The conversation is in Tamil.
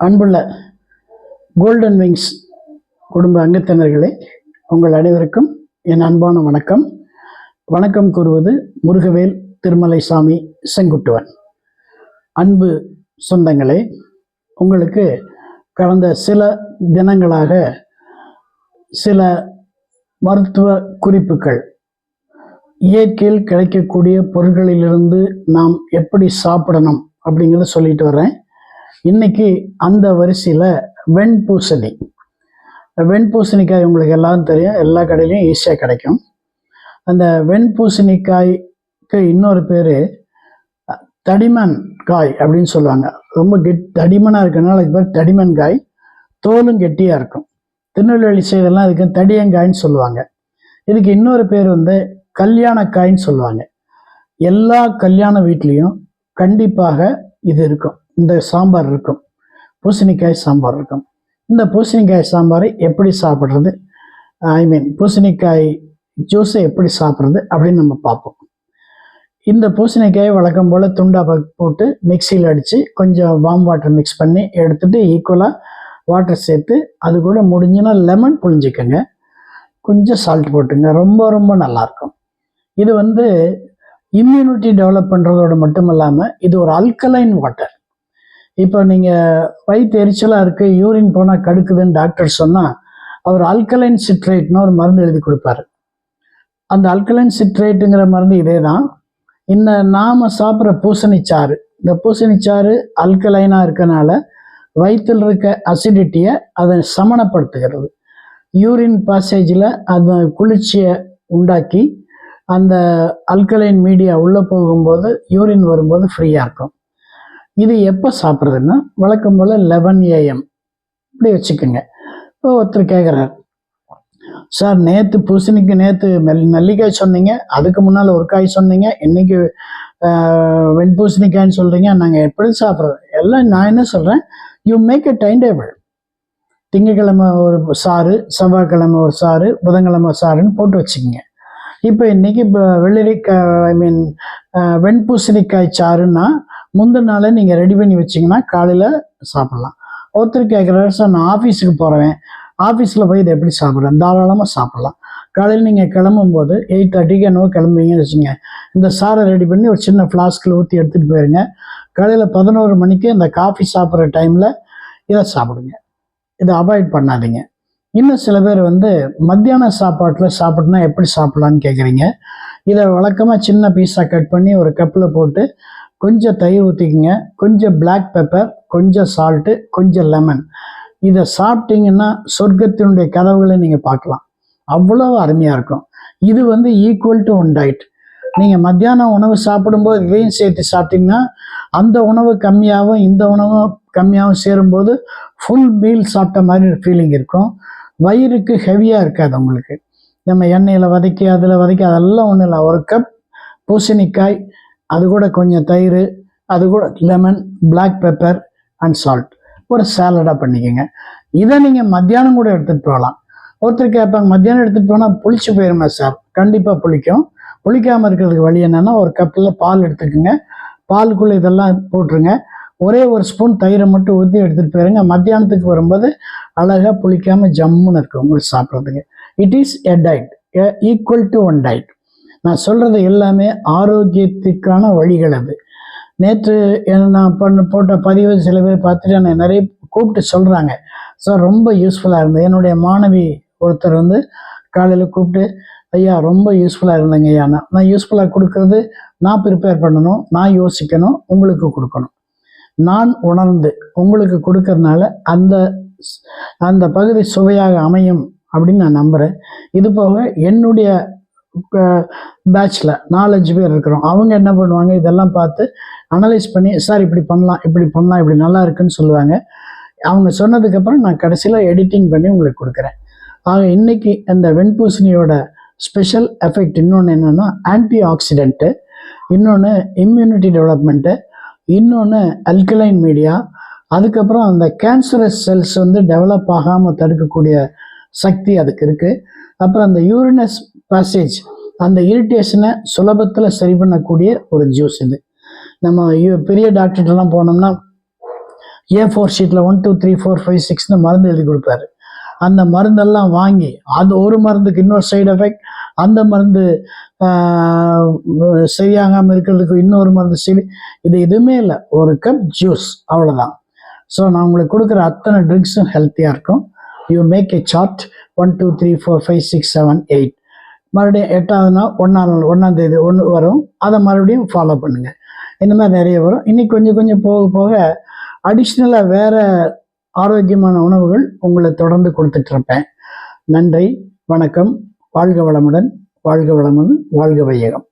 அன்புள்ள கோல்டன் விங்ஸ் குடும்ப அங்கத்தினர்களே உங்கள் அனைவருக்கும் என் அன்பான வணக்கம். வணக்கம் கூறுவது முருகவேல் திருமலைசாமி செங்குட்டுவன். அன்பு சொந்தங்களே உங்களுக்கு கடந்த சில தினங்களாக சில மருத்துவ குறிப்புகள் இயற்கையில் கிடைக்கக்கூடிய பொருட்களிலிருந்து நாம் எப்படி சாப்பிடணும் அப்படிங்கிறத சொல்லிட்டு வரேன் இன்னைக்கு அந்த வரிசையில் வெண்பூசணி. வெண்பூசணிக்காய் உங்களுக்கு எல்லாரும் தெரியும். எல்லா கடையிலையும் ஈஸியாக கிடைக்கும். அந்த வெண்பூசணிக்காய்க்கு இன்னொரு பேர் தடிமன் காய் அப்படின்னு சொல்லுவாங்க. ரொம்ப கெட் தடிமனாக இருக்கனால அதுக்கு பேர் தடிமன் காய். தோலும் கெட்டியாக இருக்கும். திருநெல்வேலி சைடெல்லாம் அதுக்கு தடியங்காய்ன்னு சொல்லுவாங்க. இதுக்கு இன்னொரு பேர் வந்து கல்யாணக்காய்ன்னு சொல்லுவாங்க. எல்லா கல்யாண வீட்லேயும் கண்டிப்பாக இது இருக்கும். இந்த சாம்பார் இருக்கும். பூசணிக்காய் சாம்பார் இருக்கும். இந்த பூசணிக்காய் சாம்பாரை எப்படி சாப்பிட்றது? ஐ மீன் பூசணிக்காய் ஜூஸை எப்படி சாப்பிட்றது அப்படின்னு நம்ம பார்ப்போம். இந்த பூசணிக்காயை வழக்கம் போல் துண்டாக போட்டு மிக்சியில் அடித்து கொஞ்சம் வாம் வாட்டர் மிக்ஸ் பண்ணி எடுத்துட்டு ஈக்குவலாக வாட்டர் சேர்த்து அது கூட முடிஞ்சுன்னா லெமன் புழிஞ்சிக்கோங்க. கொஞ்சம் சால்ட் போட்டுங்க. ரொம்ப ரொம்ப நல்லாயிருக்கும் இது வந்து இம்யூனிட்டி டெவலப் பண்ணுறதோட மட்டும் இல்லாமல் இது ஒரு அல்கலைன் வாட்டர் இப்போ நீங்கள் வயிற்று எரிச்சலாக இருக்குது யூரின் போனால் கடுக்குதுன்னு டாக்டர் சொன்னால் அவர் அல்கலைன் சிட்ரேட்னு ஒரு மருந்து எழுதி கொடுப்பாரு. அந்த அல்கலைன் சிட்ரேட்டுங்கிற மருந்து இதே தான் இந்த நாம் சாப்பிட்ற பூசணிச்சாறு இந்த பூசணிச்சாறு அல்கலைனாக இருக்கனால வயிற்றில் இருக்க அசிடிட்டியை அதை சமணப்படுத்துகிறது. யூரின் பாசேஜில் அந்த குளிர்ச்சியை உண்டாக்கி அந்த அல்கலைன் மீடியா உள்ளே போகும்போது யூரின் வரும்போது ஃப்ரீயாக இருக்கும். இது எப்போ சாப்பிட்றதுன்னா வழக்கம் போல் லெவன் ஏஎம் இப்படி வச்சுக்கோங்க. இப்போ ஒருத்தர் கேட்குறாரு சார் நேற்று பூசணிக்கு நேற்று மெல் நெல்லிக்காய் சொன்னீங்க. அதுக்கு முன்னால் ஒரு காய் சொன்னீங்க. இன்னைக்கு வெண்பூசணிக்காய்ன்னு சொல்கிறீங்க நாங்கள் எப்படி சாப்பிட்றது? எல்லாம் நான் என்ன சொல்கிறேன் you make a time table திங்கக்கிழமை ஒரு சாறு செவ்வாய்க்கிழமை ஒரு சாறு புதன்கிழமை சாறுன்னு போட்டு வச்சுக்கோங்க. இப்போ இன்னைக்கு இப்போ வெள்ளரிக்காய் ஐ மீன் வெண்பூசணிக்காய் சாறுன்னா முந்தின நாளே நீங்கள் ரெடி பண்ணி வச்சிங்கன்னா காலையில் சாப்பிட்லாம். ஒருத்தர் கேட்குறாரு சார் நான் ஆஃபீஸுக்கு போகிறேன் ஆஃபீஸில் போய் இதை எப்படி சாப்பிட்றேன் தாராளமாக சாப்பிட்லாம். காலையில் நீங்கள் கிளம்பும்போது எயிட் தேர்ட்டிக்கு என்னவோ கிளம்புவீங்கன்னு வச்சுங்க இந்த சாரை ரெடி பண்ணி ஒரு சின்ன ஃப்ளாஸ்கில் ஊற்றி எடுத்துகிட்டு போயிருங்க. காலையில் பதினோரு மணிக்கு இந்த காஃபி சாப்பிட்ற டைமில் இதை சாப்பிடுங்க. இதை அவாய்ட் பண்ணாதீங்க. இன்னும் சில பேர் வந்து மத்தியான சாப்பாட்டில் சாப்பிட்னா எப்படி சாப்பிட்லான்னு கேட்குறீங்க இதை வழக்கமாக சின்ன பீஸாக கட் பண்ணி ஒரு கப்பில் போட்டு கொஞ்சம் தயிர் ஊற்றிக்குங்க கொஞ்சம் பிளாக் பெப்பர் கொஞ்சம் சால்ட்டு கொஞ்சம் லெமன் இதை சாப்பிட்டீங்கன்னா சொர்க்கத்தினுடைய கதவுகளை நீங்கள் பார்க்கலாம். அவ்வளோ அருமையாக இருக்கும். இது வந்து ஈக்குவல் டு ஒன் டயட் நீங்கள் மத்தியானம் உணவு சாப்பிடும்போது இதையும் சேர்த்து சாப்பிட்டீங்கன்னா அந்த உணவு கம்மியாகவும் இந்த உணவு கம்மியாகவும் சேரும்போது ஃபுல் மீல் சாப்பிட்ட மாதிரி ஒரு ஃபீலிங் இருக்கும். வயிறுக்கு ஹெவியாக இருக்காது உங்களுக்கு. நம்ம எண்ணெயில் வதக்கி அதில் வதக்கி அதெல்லாம் ஒன்றும் இல்லை. ஒரு கப் பூசணிக்காய் அது கூட கொஞ்சம் தயிர் அது கூட lemon black pepper and salt ஒரு சாலடாக பண்ணிக்கோங்க. இதை நீங்கள் மத்தியானம் கூட எடுத்துகிட்டு போகலாம். ஒருத்தர் கேட்பாங்க மத்தியானம் எடுத்துகிட்டு போனால் புளிச்சு போயிருமா சார் கண்டிப்பாக புளிக்கும். புளிக்காமல் இருக்கிறதுக்கு வழி என்னென்னா ஒரு கப்பில் பால் எடுத்துக்கோங்க. பாலுக்குள்ளே இதெல்லாம் போட்டுருங்க. ஒரே ஒரு ஸ்பூன் தயிரை மட்டும் ஊற்றி எடுத்துகிட்டு போயிருங்க. மத்தியானத்துக்கு வரும்போது அழகாக புளிக்காமல் ஜம்முன்னு இருக்கும். உங்களுக்கு சாப்பிட்றதுக்கு. It is a diet equal to one diet நான் சொல்கிறது எல்லாமே ஆரோக்கியத்துக்கான வழிகள் அது. நேற்று என்ன நான் பண்ண போட்ட பதிவு சில பேர் பார்த்துட்டு என்னை நிறைய கூப்பிட்டு சொல்கிறாங்க சார் ரொம்ப யூஸ்ஃபுல்லாக இருந்தது. என்னுடைய மாணவி ஒருத்தர் வந்து காலையில் கூப்பிட்டு ஐயா ரொம்ப யூஸ்ஃபுல்லாக இருந்தேங்க ஐயா. நான் நான் யூஸ்ஃபுல்லாக கொடுக்கறது நான் ப்ரிப்பேர் பண்ணணும் நான் யோசிக்கணும் உங்களுக்கு கொடுக்கணும். நான் உணர்ந்து உங்களுக்கு கொடுக்கறதுனால அந்த ஸ்- அந்த பகுதி சுவையாக அமையும் அப்படின்னு நான் நம்புகிறேன் இது போக என்னுடைய பேட்சில் நாலஞ்சு பேர் இருக்கிறோம். அவங்க என்ன பண்ணுவாங்க? இதெல்லாம் பார்த்து அனலைஸ் பண்ணி சார் இப்படி பண்ணலாம் இப்படி பண்ணலாம் இப்படி நல்லா இருக்குன்னு சொல்லுவாங்க. அவங்க சொன்னதுக்கப்புறம் நான் கடைசியில் எடிட்டிங் பண்ணி உங்களுக்கு கொடுக்குறேன். ஆக இன்னைக்கு அந்த வெண்பூசணியோட ஸ்பெஷல் எஃபெக்ட் இன்னொன்று என்னென்னா ஆன்டி ஆக்சிடென்ட்டு இன்னொன்று இம்யூனிட்டி டெவலப்மெண்ட்டு இன்னொன்று அல்கலைன் மீடியா அதுக்கப்புறம் அந்த கேன்சரஸ் செல்ஸ் வந்து டெவலப் ஆகாமல் தடுக்கக்கூடிய சக்தி அதுக்கு இருக்குது அப்புறம் அந்த யூரினஸ் பாசேஜ் அந்த இரிட்டேஷனை சுலபத்தில் சரி பண்ணக்கூடிய ஒரு ஜூஸ் இது. நம்ம பெரிய டாக்டர்கிட்டலாம் போனோம்னா ஏ ஃபோர் ஷீட்டில் one two three four five சிக்ஸ்னு மருந்து எழுதி கொடுப்பாரு. அந்த மருந்தெல்லாம் வாங்கி அது ஒரு மருந்துக்கு இன்னொரு சைடு எஃபெக்ட் அந்த மருந்து சரியாகாமல் இருக்கிறதுக்கு இன்னொரு மருந்து சரி இது எதுவுமே இல்லை. ஒரு கப் ஜூஸ் அவ்வளோதான் ஸோ நான் உங்களுக்கு கொடுக்குற அத்தனை ட்ரிங்க்ஸும் ஹெல்த்தியாக இருக்கும். You make a chart one two three four five six seven eight மறுபடியும் எட்டாவது நாள் ஒன்றாம் நாள் ஒன்றாம் தேதி ஒன்று வரும். அதை மறுபடியும் ஃபாலோ பண்ணுங்கள் இந்த மாதிரி நிறைய வரும். இன்னைக்கு கொஞ்சம் கொஞ்சம் போக போக அடிஷ்னலாக வேறு ஆரோக்கியமான உணவுகள் உங்களை தொடர்ந்து கொடுத்துட்ருப்பேன். நன்றி வணக்கம். வாழ்க வளமுடன் வாழ்க வளமுடன் வாழ்க வையகம்.